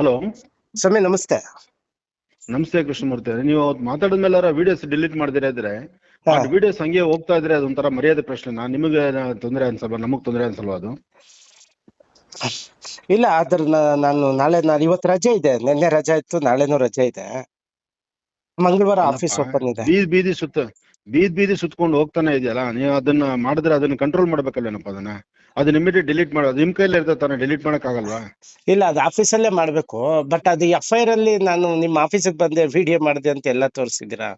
Hello. ಸ್ವಾಮಿ ನಮಸ್ತೆ. ನಮಸ್ತೆ ಕೃಷ್ಣಮೂರ್ತಿ. ನೀವು ಅವತ್ತು ಮಾತಾಡಿದ್ಮೇಲೆ ವಿಡಿಯೋಸ್ ಡಿಲೀಟ್ ಮಾಡಿದ್ರೆ ಇದ್ರೆ ವಿಡಿಯೋಸ್ ಹಂಗೆ ಹೋಗ್ತಾ ಇದ್ರೆ ಅದೊಂಥರ ಮರ್ಯಾದೆ ಪ್ರಶ್ನೆ. ನಾನು ನಿಮಗೆ ತೊಂದರೆ ಅನ್ಸಲ್ವಾ ನಮಗ್ ತೊಂದರೆ ಅನ್ಸಲ್ವಾ ಅದು? ಇಲ್ಲ ಆದ್ರ ನಾನು ನಾಳೆ ನಾನು ಇವತ್ತು ರಜೆ ಇದೆ. ನಿನ್ನೆ ರಜೆ ಇತ್ತು ನಾಳೆನೂ ರಜೆ ಇದೆ. ಮಂಗಳವಾರ ಆಫೀಸ್ ಓಪನ್ ಇದೆ. ಬೀದಿ ಬೀದಿ ಸುತ್ತ. ಬೀದಿ ಬೀದಿ ಸುತ್ಕೊಂಡು ಹೋಗ್ತಾನೆ ಇದೆಯಲ್ಲ ನೀವು ಅದನ್ನ ಮಾಡಿದ್ರೆ ಅದನ್ನ ಕಂಟ್ರೋಲ್ ಮಾಡ್ಬೇಕಲ್ಲೇನಪ್ಪ ಅದನ್ನ? ಅದನ್ನ ಇಮಿಡಿಯೇಟ್ ಡಿಲೀಟ್ ಮಾಡೋದು ನಿಮ್ ಕೈಯಲ್ಲಿ ಇರ್ತದೆ ತಾನೆ ಡಿಲೀಟ್ ಮಾಡಕ್ ಆಗಲ್ವಾ ಇಲ್ಲ ಅದು ಆಫೀಸಲ್ಲೇ ಮಾಡ್ಬೇಕು ಬಟ್ ಅದು ಎಫ್ ಐ ಆರ್ ಅಲ್ಲಿ ನಾನು ನಿಮ್ಮ ಆಫೀಸಿಗೆ ಬಂದೆ ವಿಡಿಯೋ ಮಾಡಿದೆ ಅಂತ ಎಲ್ಲ ತೋರಿಸಿದ್ದೀರಾ?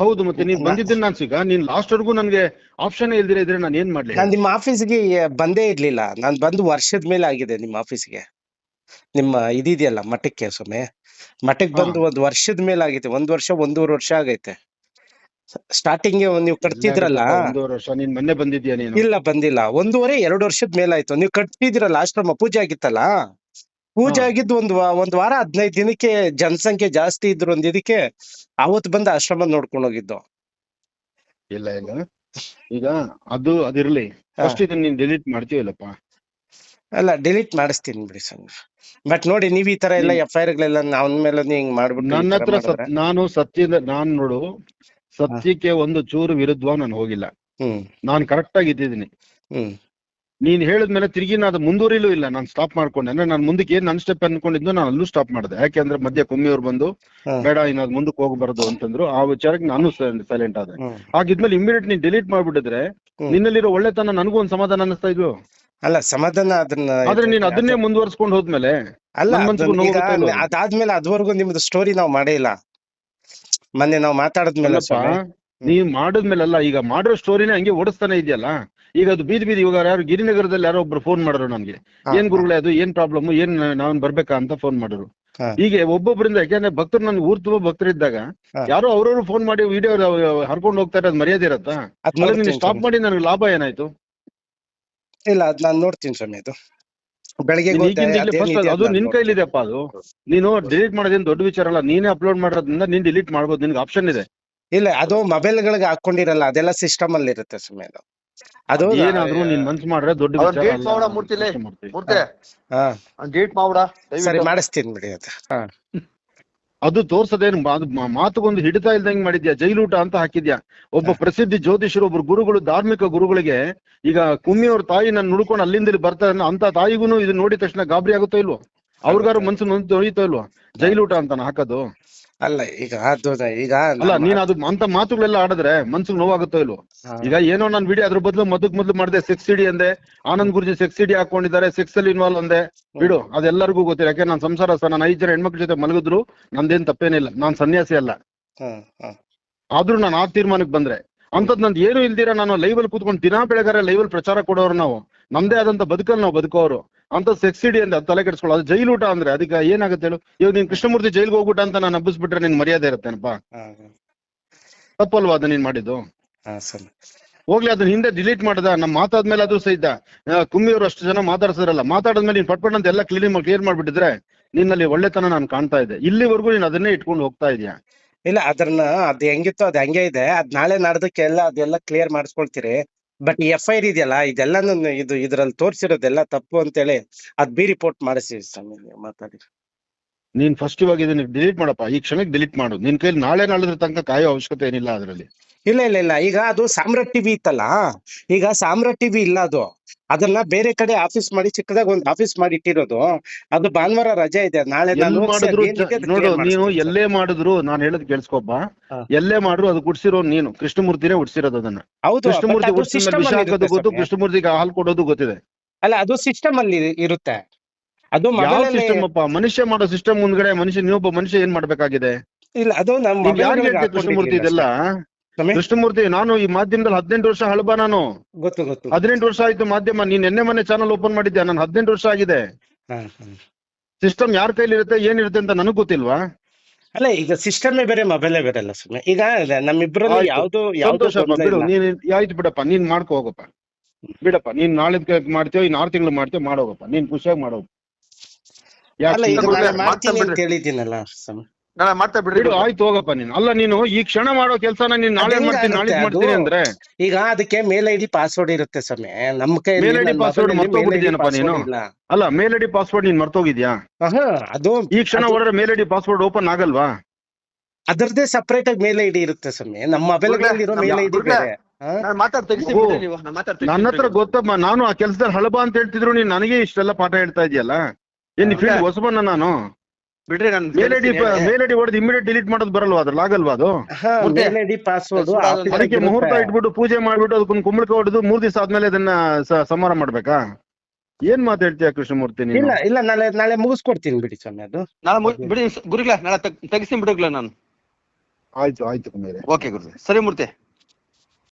ಹೌದು ಮತ್ತೆ ನೀವು ಬಂದಿದ್ದೀನಿ ನಾನು ಸಿಗ ನೀನ್ ಲಾಸ್ಟ್ ವರ್ಗೂ ನನ್ಗೆ ಆಪ್ಷನ್ ಇಲ್ದಿರ ಇದ್ರೆ ನಾನು ಏನ್ ಮಾಡ್ಲಿ? ನಾನು ನಿಮ್ಮ ಆಫೀಸ್ಗೆ ಬಂದೇ ಇರ್ಲಿಲ್ಲ ನಾನು ಬಂದು ವರ್ಷದ ಮೇಲೆ ಆಗಿದೆ ನಿಮ್ಮ ಆಫೀಸ್ಗೆ ನಿಮ್ಮ ಇದಿದೆಯಲ್ಲ ಮಠಕ್ಕೆ ಸ್ವಾಮಿ ಮಠಕ್ಕೆ ಬಂದು ಒಂದು ವರ್ಷದ ಮೇಲೆ ಆಗಿದೆ ಒಂದ್ ವರ್ಷ ಒಂದೂವರೆ ವರ್ಷ ಆಗೈತೆ. ಸ್ಟಾರ್ಟಿಂಗ್ ನೀವು ಕಟ್ತಿದ್ರಲ್ಲ? ಒಂದೂವರೆ ವರ್ಷ. ನೀನ್ ಮೊನ್ನೆ ಬಂದಿದ್ಯಾ ನೀನು? ಇಲ್ಲ ಬಂದಿಲ್ಲ. ಒಂದೂವರೆ ಎರಡು ವರ್ಷದ ಮೇಲಾಯ್ತು. ನೀವು ಕಟ್ತಿದ್ರಲ್ಲ ಆಶ್ರಮ ಪೂಜೆ ಆಗಿತ್ತಲ್ಲ? ಪೂಜೆ. ಆಗಿದ್ದು ಒಂದ್ ವಾ- ಒಂದ್ ವಾರ ಹದಿನೈದು ದಿನಕ್ಕೆ ಜನಸಂಖ್ಯೆ ಜಾಸ್ತಿ ಇದ್ರು ಒಂದ್ ಇದಕ್ಕೆ ಅವತ್ ಬಂದ ಆಶ್ರಮ ನೋಡ್ಕೊಂಡು ಹೋಗಿದ್ದು. ಇಲ್ಲ ಇಲ್ಲ. ಈಗ ಅದು ಅದಿರ್ಲಿ ಫಸ್ಟ್ ಇದನ್ನ ನೀನ್ ಡಿಲೀಟ್ ಮಾಡ್ತೀವಿಲ್ಲಪ್ಪ ಅಲ್ಲ ಡಿಲೀಟ್ ಮಾಡಿಸ್ತೀನಿ ಬಿಡಿ ಸರ್. ಬಟ್ ನೋಡಿ ನೀವ್ ಈ ತರ ಎಲ್ಲ ಎಫ್ ಐ ಆರ್ ಗಳೆಲ್ಲ ಅವನ ಮೇಲೆ ಹಿಂಗ್ ಮಾಡ್ಬಿಟ್ಟು ಈ ನನ್ನ ತರ ಹತ್ರ ಮಾಡಿದ್ರೆ- ಸತ್ ನಾನು ಸತ್ಯದ ನಾನ್ ನೋಡು ಸತ್ಯಕ್ಕೆ ಒಂದು ಚೂರು ವಿರುದ್ಧವಾಗಿ ನಾನು ಹೋಗಿಲ್ಲ. ನಾನು ಕರೆಕ್ಟ್ ಆಗಿ ಇದ್ದಿದ್ದೀನಿ. ನೀನ್ ಹೇಳಿದ್ಮೇಲೆ ತಿರುಗಿ ನಾನು ಅದು ಮುಂದುವರಿಲೂ ಇಲ್ಲ. ನಾನು ಸ್ಟಾಪ್ ಮಾಡ್ಕೊಂಡೆ. ಅಂದ್ರೆ ನಾನು ಮುಂದಕ್ಕೆ ಏನ್ ನನ್ ಸ್ಟೆಪ್ ಅನ್ಕೊಂಡಿದ್ದು ನಾನು ಅಲ್ಲೂ ಸ್ಟಾಪ್ ಮಾಡಿದೆ. ಯಾಕೆಂದ್ರೆ ಮಧ್ಯ ಕುಮ್ಮಿಯವ್ರು ಬಂದು ಬೇಡ ಇನ್ನು ಅದು ಮುಂದಕ್ಕೆ ಹೋಗಬಾರದು ಅಂತಂದ್ರು. ಆ ವಿಚಾರಕ್ಕೆ ನಾನು ಸೈಲೆಂಟ್ ಆದೆ. ಹ್ಮ್. ಹಾಗಿದ್ಮೇಲೆ ಇಮಿಡಿಯೇಟ್ ನೀನ್ ಡಿಲೀಟ್ ಮಾಡ್ಬಿಟ್ಟಿದ್ರೆ ನಿನ್ನಲ್ಲಿರೋ ಒಳ್ಳೆತನ ನನಗೂ ಒಂದ್ ಸಮಾಧಾನ ಅನಿಸ್ತಾ ಇದ್ವು ಅಲ್ಲ ಸಮಾಧಾನ ಅದನ್ನ ಆದ್ರೆ ನೀನ್ ಅದನ್ನೇ ಮುಂದುವರ್ಸ್ಕೊಂಡು ಹೋದ್ಮೇಲೆ ಅಲ್ಲ? ಅದಾದ್ಮೇಲೆ ಅದುವರೆಗೂ ನಿಮ್ದು ಸ್ಟೋರಿ ನಾವು ಮಾಡೇ ಇಲ್ಲ. ಮೊನ್ನೆ ನಾವು ಮಾತಾಡದ್ಮೇಲೆ ಸ್ವಾಮಿ. ನೀವ್ ಮಾಡಿದ್ಮೇಲಲ್ಲ ಈಗ ಮಾಡಿರೋ ಸ್ಟೋರಿನೇ ಹಂಗೆ ಓಡಿಸ್ತಾನೆ ಇದೆಯಲ್ಲ? ಈಗ ಅದು ಬೀದಿ ಬೀದಿ ಇವಾಗ ಯಾರು ಗಿರಿನಗರದಲ್ಲಿ ಯಾರೋ ಒಬ್ರು ಫೋನ್ ಮಾಡಿದ್ರು ನಮ್ಗೆ ಏನ್ ಗುರುಗಳೇ ಅದು ಏನ್ ಪ್ರಾಬ್ಲಮ್ ಏನ್ ನಾವ್ ಬರ್ಬೇಕಾ ಅಂತ ಫೋನ್ ಮಾಡಿದ್ರು. ಹೀಗೆ ಒಬ್ಬೊಬ್ಬರಿಂದ ಯಾಕೆಂದ್ರೆ ಭಕ್ತರು ನನ್ ಊರ್ ತುಂಬಾ ಭಕ್ತರಿದ್ದಾಗ ಯಾರು ಯಾರೋ ಅವ್ರವ್ರು ಫೋನ್ ಮಾಡಿ ವಿಡಿಯೋ ಹರ್ಕೊಂಡು ಹೋಗ್ತಾ ಇರೋದು ಮರ್ಯಾದೆ ಇರತ್ತಾ? ಅದ್ ಸ್ಟಾಪ್ ಮಾಡಿ ನನಗೆ ಲಾಭ ಏನಾಯ್ತು? ಇಲ್ಲ ಅದ್ ನಾನು ನೋಡ್ತೀನಿ ಸ್ವಾಮಿ ಅದು. ಬೆಳಗ್ಗೆ ಅದು- ನಿನ್ ಕೈಲಿದೆಪ್ಪ ಅದು. ನೀನು ಡಿಲೀಟ್ ಮಾಡೋದೇನು ದೊಡ್ಡ ವಿಚಾರ ಅಲ್ಲ ನೀನೇ ಅಪ್ಲೋಡ್ ಮಾಡೋದ್ರಿಂದ ನೀನ್ ಡಿಲೀಟ್ ಮಾಡ್ಬೋದು ನಿನ್ಗೆ ಆಪ್ಷನ್ ಇದೆ. ಇಲ್ಲ ಅದು ಮೊಬೈಲ್ ಗಳಿಗೆ ಹಾಕೊಂಡಿರಲ್ಲ ಅದೆಲ್ಲ ಸಿಸ್ಟಮ್ ಅಲ್ಲಿ ಇರುತ್ತೆ ಸುಮ್ಮನೆ ಅದು. ಏನಾದ್ರೂ ನೀನ್ ಮನ್ಸ್ ಮಾಡ್ರೆ ದೊಡ್ಡ ವಿಚಾರ. ಮೂರ್ತಿ ಹಾ. ಡೇಟ್ ಮಾಡ್ಬಿಡ ಸರಿ ಮಾಡಿಸ್ತೀನಿ ಬಿಡಿ ಅದು. ಹಾ. ಅದು ತೋರ್ಸದೇನು ಮಾತುಗೊಂದು ಹಿಡಿತಾ ಇಲ್ದಂಗ್ ಮಾಡಿದ್ಯಾ? ಜೈಲೂಟ ಅಂತ ಹಾಕಿದ್ಯಾ? ಒಬ್ಬ ಪ್ರಸಿದ್ಧಿ ಜ್ಯೋತಿಷರು ಒಬ್ರು ಗುರುಗಳು ಧಾರ್ಮಿಕ ಗುರುಗಳಿಗೆ ಈಗ ಕುಮ್ಮಿಯವ್ರ ತಾಯಿ ನಾನು ನುಡ್ಕೊಂಡು ಅಲ್ಲಿಂದ ಬರ್ತಾರೆ ಅಂತ ತಾಯಿಗೂ ಇದು ನೋಡಿದ ತಕ್ಷಣ ಗಾಬರಿ ಆಗುತ್ತೋ ಇಲ್ವೋ? ಅವ್ರಿಗಾರು ಮನ್ಸು ತೊಳಿತೋ ಇಲ್ವೋ? ಜೈಲೂಟ ಅಂತ ಹಾಕೋದು? ಅಲ್ಲ ಈಗ ಅದು ಈಗ ಅಲ್ಲ ನೀನ್ ಅದು ಅಂತ ಮಾತುಗಳೆಲ್ಲ ಆಡಿದ್ರೆ ಮನ್ಸಿಗೆ ನೋವಾಗುತ್ತೋ ಇಲ್ವೋ? ಹಾ. ಈಗ ಏನೋ ನಾನು ವಿಡಿಯೋ ಅದ್ರ ಬದಲು ಮದಕ್ ಮೊದಲು ಮಾಡಿದೆ ಸೆಕ್ಸ್ ಸಿಡಿ ಅಂದೆ ಆನಂದ್ ಗುರುಜಿ ಸೆಕ್ಸ್ ಸಿಡಿ ಹಾಕೊಂಡಿದ್ದಾರೆ ಸೆಕ್ಸ್ ಅಲ್ಲಿ ಇನ್ವಾಲ್ವ್ ಅಂದೆ. ಬಿಡು ಅದೆಲ್ಲರಿಗೂ ಗೊತ್ತಿಲ್ಲ. ಯಾಕೆ ನಾನು ಸಂಸಾರ ಸರ್ ನಾನು ಐದು ಜನ ಹೆಣ್ಮಕ್ಳ ಜೊತೆ ಮಲಗಿದ್ರು ನಂದೇನ್ ತಪ್ಪೇನಿಲ್ಲ. ನಾನ್ ಸನ್ಯಾಸಿ ಅಲ್ಲ. ಆದ್ರೂ ನಾನು ಆ ತೀರ್ಮಾನಕ್ಕೆ ಬಂದ್ರೆ. ಅಂತದ್ ನಂದು ಏನು ಇಲ್ದಿರ ನಾನು ಲೈವ್ ಅಲ್ಲಿ ಕೂತ್ಕೊಂಡು ದಿನಾ ಬೆಳಗಾರೆ ಲೈವ್ ಅಲ್ಲಿ ಪ್ರಚಾರ ಕೊಡೋರು ನಾವು. ನಮ್ದೇ ಆದಂತ ಬದುಕಲ್ಲಿ ನಾವು ಬದುಕೋರು. ಅಂತ ಸೆಕ್ಸಿಡಿ ಅಂತ ತಲೆ ಕೆಡಿಸ್ಕೊಳ್ಳೋ ಅದು ಊಟ ಅಂದ್ರೆ ಅದಕ್ಕೆ ಏನಾಗುತ್ತೆ ಹೇಳು? ಇವಾಗ ನೀನ್ ಕೃಷ್ಣಮೂರ್ತಿ ಜೈಲ್ಗೆ ಹೋಗ್ಬಿಟ್ಟ ಅಂತ ನಾನು ಹಬ್ಬಿಸ್ಬಿಟ್ರೆ ನಿನ್ ಮರ್ಯಾದೆ ಇರುತ್ತೇನಪ್ಪ ತಪ್ಪಲ್ವಾ ಅದನ್ನ ನೀನ್ ಮಾಡಿದ್ದು? ಹೋಗ್ಲಿ ಅದನ್ನ ಹಿಂದೆ ಡಿಲೀಟ್ ಮಾಡ್ದ. ನಮ್ ಮಾತಾದ್ಮೇಲೆ ಅದು ಸಹಿತ ಕುಮ್ಮಿಯವರು ಅಷ್ಟು ಜನ ಮಾತಾಡ್ಸಿದ್ರಲ್ಲ ಮಾತಾಡಿದ್ಮೇಲೆ ನೀನ್ ಪಟ್ಪಟ್ ಪಟ್ ಅಂತ ಎಲ್ಲ ಕ್ಲೀನ್ ಕ್ಲಿಯರ್ ಮಾಡ್ಬಿಟ್ಟಿದ್ರೆ ನಿನ್ನಲ್ಲಿ ಒಳ್ಳೆತನ ನಾನು ಕಾಣ್ತಾ ಇದ್ದೆ. ಇಲ್ಲಿವರೆಗೂ ನೀನ್ ಅದನ್ನೇ ಇಟ್ಕೊಂಡು ಹೋಗ್ತಾ ಇದೀಯಾ? ಇಲ್ಲ ಅದನ್ನ ಅದ್ ಹೆಂಗಿತ್ತು ಅದ್ ಹಂಗೆ ಇದೆ. ಅದ್ ನಾಳೆ ನಾಡ್ದಕ್ಕೆಲ್ಲ ಅದೆಲ್ಲ ಕ್ಲಿಯರ್ ಮಾಡಿಸ್ಕೊಳ್ತೀರಿ. ಬಟ್ ಈ ಎಫ್ ಐ ಆರ್ ಇದೆಯಲ್ಲ ಇದೆಲ್ಲ ಇದು ಇದ್ರಲ್ಲಿ ತೋರಿಸಿರೋದೆಲ್ಲ ತಪ್ಪು ಅಂತೇಳಿ ಅದ್ ಬಿ ರಿಪೋರ್ಟ್ ಮಾಡಿಸಿ ಸ್ವಾಮಿ ಮಾತಾಡಿ. ನೀನ್ ಫಸ್ಟ್ ಇವಾಗ ಇದನ್ನ ಡಿಲೀಟ್ ಮಾಡಪ್ಪ, ಈ ಕ್ಷಣಕ್ಕೆ ಡಿಲೀಟ್ ಮಾಡು. ನಿನ್ ಕೈಲಿ ನಾಳೆ ನಾಳಿದ್ರ ತನಕ ಕಾಯೋ ಅವಶ್ಯಕತೆ ಏನಿಲ್ಲ ಅದರಲ್ಲಿ. ಇಲ್ಲ ಇಲ್ಲ ಇಲ್ಲ. ಈಗ ಅದು ಸಾಮ್ರಾಟ್ ಟಿವಿ ಇತ್ತಲ್ಲ? ಈಗ ಸಾಮ್ರಾಟ್ ಟಿವಿ ಇಲ್ಲ ಅದು. ಅದನ್ನ ಬೇರೆ ಕಡೆ ಆಫೀಸ್ ಮಾಡಿ ಚಿಕ್ಕದಾಗ ಒಂದು ಆಫೀಸ್ ಮಾಡಿ ಇಟ್ಟಿರೋದು. ಅದು ಭಾನುವಾರ ರಜೆ ಇದೆ. ನಾಳೆ ನಾನು ಮಾಡಿದ್ರು ನೋಡು ನೀನು ಎಲ್ಲೇ ಮಾಡಿದ್ರು ನಾನು ಹೇಳದ್ ಕೇಳಿಸ್ಕೊಬ್ಬ. ಎಲ್ಲೇ ಮಾಡ್ರು ಅದು ಗುಡ್ಸಿರೋ ನೀನು. ಕೃಷ್ಣಮೂರ್ತಿನೇ ಉಡ್ಸಿರೋದು ಅದನ್ನ. ಹೌದು ಕೃಷ್ಣಮೂರ್ತಿ ವಿಷ ಹಾಕೋದು ಗೊತ್ತು ಕೃಷ್ಣಮೂರ್ತಿಗೆ ಹಾಲು ಕೊಡೋದು ಗೊತ್ತಿದೆ. ಅಲ್ಲ ಅದು ಸಿಸ್ಟಮ್ ಅಲ್ಲಿ ಇರುತ್ತೆ. ಅದು ಯಾವ ಸಿಸ್ಟಮ್ ಅಪ್ಪ ಮನುಷ್ಯ ಮಾಡೋ ಸಿಸ್ಟಮ್ ಮುಂದ್ಗಡೆ ಮನುಷ್ಯ ನೀವೊಬ್ಬ ಮನುಷ್ಯ ಏನ್ ಮಾಡ್ಬೇಕಾಗಿದೆ? ಇಲ್ಲ ಅದು ನಮ್ಮ ಕೃಷ್ಣಮೂರ್ತಿ ಇದೆಲ್ಲ? ಕೃಷ್ಣಮೂರ್ತಿ ನಾನು ಈ ಮಾಧ್ಯಮದಲ್ಲಿ ಹದಿನೆಂಟು ವರ್ಷ ಹಳಬ ನಾನು. ಗೊತ್ತು ಗೊತ್ತು. ಹದಿನೆಂಟು ವರ್ಷ ಆಯ್ತು ಮಾಧ್ಯಮ ನೀನ್ ನಿನ್ನೆ ಮೊನ್ನೆ ಚಾನಲ್ ಓಪನ್ ಮಾಡಿದ್ಯಾ? ನಾನು ಹದಿನೆಂಟು ವರ್ಷ ಆಗಿದೆ. ಸಿಸ್ಟಮ್ ಯಾರ ಕೈಲಿ ಇರುತ್ತೆ ಏನಿರುತ್ತೆ ಅಂತ ನನಗ್ ಗೊತ್ತಿಲ್ವಾ? ಅಲ್ಲ ಈಗ ಸಿಸ್ಟಮ್ ಬೇರೆ ಮೊಬೈಲೇ ಬೇರೆ ಅಲ್ಲ ಸ್ವಾಮಿ. ಈಗ ನಮ್ಮಿಬ್ರು ಯಾವ್ದು ಯಾವ್ದು ಬಿಡು ನೀನ್ ಆಯ್ತು ಬಿಡಪ್ಪ ನೀನ್ ಮಾಡ್ಕೋ ಹೋಗಪ್ಪ. ಬಿಡಪ್ಪ ನೀನ್ ನಾಳೆ ಮಾಡ್ತೀವಿ ಇನ್ ಆರು ತಿಂಗಳು ಮಾಡ್ತೀಯೋ ಮಾಡೋಗಪ್ಪ ನೀನ್ ಖುಷಿಯಾಗಿ ಮಾಡೋ ಅಲ್ಲ ಈಗ ಯಾಕೆ. ಹೇಳಿದ್ದೀನಲ್ಲ ನಾಳೆ ಮಾಡ್ತಾ ಬಿಡ್ರಿ ಬಿಡು ಆಯ್ತು ಹೋಗಪ್ಪ ನೀನು. ಅಲ್ಲ ನೀನು ಈ ಕ್ಷಣ ಮಾಡೋ ಕೆಲಸ ನೀನ್ ನಾಳೆ ಮಾಡ್ತೀನಿ ನಾಳೆ ಮಾಡ್ತೀನಿ ಅದು? ಅಂದ್ರೆ. ಈಗ ಅದಕ್ಕೆ ಮೇಲ್ ಐಡಿ ಪಾಸ್ವರ್ಡ್ ಇರುತ್ತೆ ಸ್ವಾಮಿ. ನಮ್ ಕೈ Mail ID password ಮರ್ತೋಗ್ಬಿಟ್ಟಿದ್ಯೇನಪ್ಪ ನೀನು? ಅಲ್ಲ ಮೇಲ್ ಐಡಿ ಪಾಸ್ವರ್ಡ್ ನೀನ್ ಮರ್ತೋಗಿದ್ಯಾ? ಅದು ಈ ಕ್ಷಣ ಅದು- ಹೊರಡ್ರೆ ಮೇಲ್ ಐಡಿ ಪಾಸ್ವರ್ಡ್ ಓಪನ್ ಆಗಲ್ವಾ? ಅದರದೇ ಸಪರೇಟ್ ಆಗಿ ಮೇಲ್ ಐಡಿ ಇರುತ್ತೆ ಸ್ವಾಮಿ. ನಮ್ಮ ಮೊಬೈಲ್ ಇರೋ ಮೇಲ್ ಐಡಿ ಡಿ ಬೇರೆ. ಹಾ? ನಾನು ಮಾತಾಡ್ ತೆಗಿಸಿ ಬಿಡ್ರಿ ನೀವು ನಾನು ಮಾತಾಡ್ ನನ್ನ ಹತ್ರ ಗೊತ್ತಮ್ಮ ನಾನು ಆ ಕೆಲಸದಲ್ಲಿ ಹಳಬ ಅಂತ ಹೇಳ್ತಿದ್ರು ನೀನ್ ನನಗೆ ಇಷ್ಟೆಲ್ಲ ಪಾಠ ಹೇಳ್ತಾ ಇದೆಯಲ್ಲ? ಏನ್ ಫೀಲ್ಡ್ ಹೊಸಬನ ನಾನು? ಬಿಡ್ರಿ ನಾನು ಮೇಲ್ ಐಡಿ ಮೇಲ್ ಐಡಿ ಹೊಡೆದು ಇಮಿಡಿಯೇಟ್ ಡಿಲೀಟ್ ಮಾಡೋದು ಬರಲ್ವಾ ಅದು ಆಗಲ್ವಾ ಅದು? ಮೇಲ್ ಐಡಿ ಪಾಸ್ವರ್ಡ್ ಅದಕ್ಕೆ ಮುಹೂರ್ತ ಇಟ್ಬಿಟ್ಟು ಪೂಜೆ ಮಾಡ್ಬಿಟ್ಟು ಅದಕ್ಕೊಂದು ಕುಂಬಳಕ ಹೊಡೆದು ಮೂರ್ ದಿವಸ ಆದ್ಮೇಲೆ ಅದನ್ನ ಸ- ಸಂಹಾರ ಮಾಡ್ಬೇಕಾ? ಏನ್ ಮಾತಾಡ್ತೀಯ ಕೃಷ್ಣಮೂರ್ತಿ ನೀನು? ಇಲ್ಲ ಇಲ್ಲ ನಾಳೆ ನಾಳೆ ಮುಗಿಸ್ಕೊಡ್ತೀನಿ ಬಿಡಿ ಸ್ವಾಮಿ ಅದು. ನಾಳೆ ಬಿಡಿ ಗುರುಗಳ ನಾಳೆ ತೆಗಿಸ್ತೀನಿ ಬಿಡುಗ್ಲ ನಾನು. ಆಯ್ತು ಆಯ್ತು ಮೇರೆ ಓಕೆ ಗುರು ಸರಿ ಮೂರ್ತಿ.